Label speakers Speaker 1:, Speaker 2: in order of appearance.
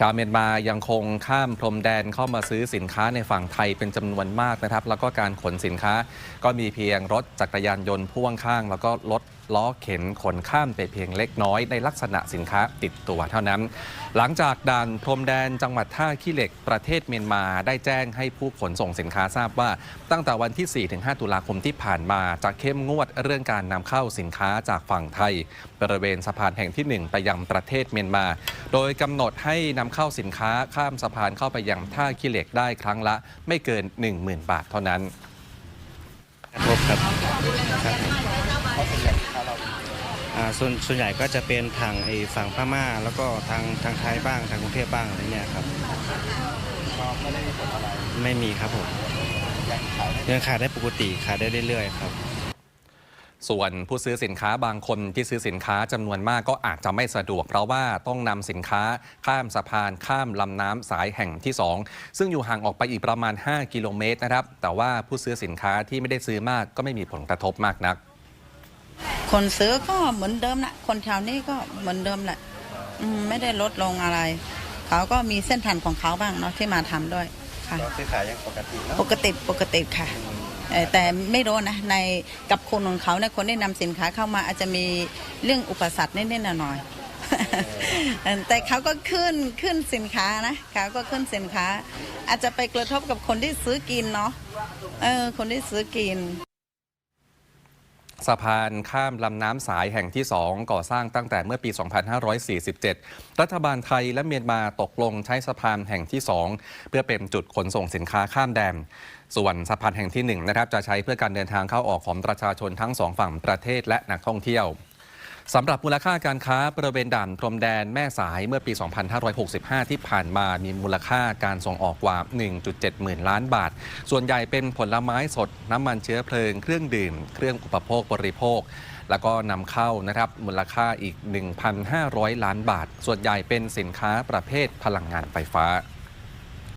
Speaker 1: ชาวเมียนมายังคงข้ามพรมแดนเข้ามาซื้อสินค้าในฝั่งไทยเป็นจำนวนมากนะครับ แล้วก็การขนสินค้าก็มีเพียงรถจักรยานยนต์พ่วงข้าง แล้วก็รถล้อเข็นขนข้ามไปเพียงเล็กน้อยในลักษณะสินค้าติดตัวเท่านั้น หลังจากด่านพรมแดนจังหวัดท่าขี้เหล็กประเทศเมียนมาได้แจ้งให้ผู้ขนส่งสินค้าทราบว่า ตั้งแต่วันที่ 4-5 ตุลาคมที่ผ่านมาจะเข้มงวดเรื่องการนำเข้าสินค้าจากฝั่งไทย บริเวณสะพานแห่งที่ 1 ไปยังประเทศเมียนมา โดยกำหนดให้นำเข้าสินค้าข้ามสะพานเข้าไปยังท่าขี้เหล็กได้ครั้งละ ไม่เกิน 10,000 บาทเท่านั้น
Speaker 2: ครบ ครับครับอ่าส่วนส่วนใหญ่ก็จะเป็นทางไอ้ฝั่งพม่า แล้วก็ทางทางไทยบ้างทางกรุงเทพบ้างอะไรเนี่ยครับไม่ได้มีผลอะไรไม่มีครับผมยังขายได้ปกติขายได้เรื่อยๆครับ
Speaker 1: ส่วนผู้ซื้อสินค้าบางคนที่ซื้อสินค้าจำนวนมากก็อาจจะไม่สะดวก เพราะว่าต้องนำสินค้าข้ามสะพานข้ามลำน้ำสายแห่งที่ 2 ซึ่งอยู่ห่างออกไปอีกประมาณ 5 กิโลเมตรนะครับ แต่ว่าผู้ซื้อสินค้าที่ไม่ได้ซื้อมากก็ไม่มีผลกระทบมากนัก
Speaker 3: คนซื้อก็เหมือนเดิมนะคนแถวนี้ก็เหมือนเดิมแหละอืมไม่ได้ลดลงอะไร เขาก็มีเส้นทางของเขาบ้างเนาะที่มาทำด้วยค่ะ
Speaker 2: ก็ซื้อขายยังปกติเนาะ
Speaker 3: ปกติปกติค่ะเอ่อแต่ไม่รู้นะในกับคนของเขาเนี่ยคนที่นำสินค้าเข้ามาอาจจะมีเรื่องอุปสรรคนิดๆหน่อยๆเออแต่เขาก็ขึ้นขึ้นสินค้านะเขาก็ขึ้นสินค้า อาจจะไปกระทบกับคนที่ซื้อกินเนาะเออคนที่ซื้อกิน
Speaker 1: สะพานข้ามลำน้ำสายแห่งที่ 2 ก่อสร้างตั้งแต่เมื่อปี 2547 รัฐบาลไทยและเมียนมาตกลงใช้สะพานแห่งที่ 2 เพื่อเป็นจุดขนส่งสินค้าข้ามแดน ส่วนสะพานแห่งที่1นะครับจะใช้เพื่อการเดินทางเข้าออกของประชาชนทั้งสองฝั่งประเทศและนักท่องเที่ยว สำหรับมูลค่าการค้าบริเวณด่านพรมแดนแม่สายเมื่อปี 2565 ที่ผ่านมามีมูลค่าการส่งออกกว่า 1.7 หมื่นล้านบาท ส่วนใหญ่เป็นผลไม้สด น้ำมันเชื้อเพลิง เครื่องดื่ม เครื่องอุปโภคบริโภค แล้วก็นำเข้านะครับมูลค่าอีก 1,500 ล้านบาท ส่วนใหญ่เป็นสินค้าประเภทพลังงานไฟฟ้า